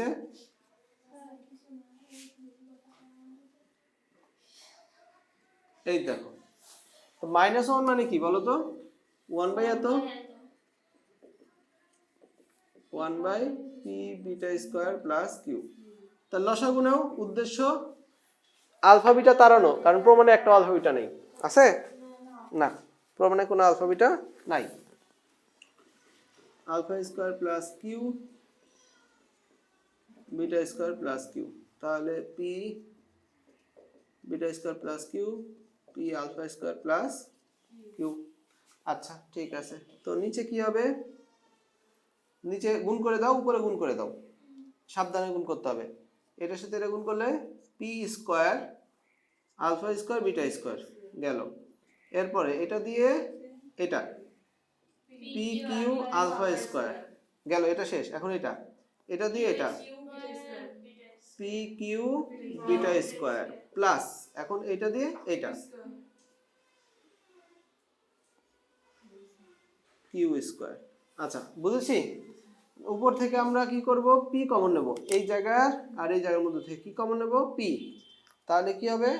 নিচে এই দেখো। মাইনাস ওয়ান মানে কি বলো তো? ওয়ান বাই এত? One by p beta square plus q তার লসাগুনেও উদ্দেশ্য আলফা বিটা তাড়ানো, কারণ প্রমাণে একটা আলফা বিটা নেই। আছে? না, প্রমাণে কোনো আলফা বিটা নাই। Alpha square plus q beta square plus q. তাহলে p beta square plus q p alpha square plus q. আচ্ছা ঠিক আছে। তো নিচে কি হবে? নিচে গুণ করে দাও, উপরে গুণ করে দাও। সাবধানে গুণ করতে হবে। এটার সাথে এটা গুণ করলে p square alpha square beta square গেল। এরপরে এটা দিয়ে এটা পি কিউ আলফা স্কোয়ার গেল। এটা শেষ। এখন এটা। এটা দিয়ে এটা। P q beta square plus, এখন এটা দিয়ে এটা। Q square. আচ্ছা বুঝেছি? উপর থেকে আমরা কি করব? পি কমন নেব। এই জায়গার আর এই জায়গার মধ্যে থেকে কি কমন নেব? পি। তাহলে কি হবে?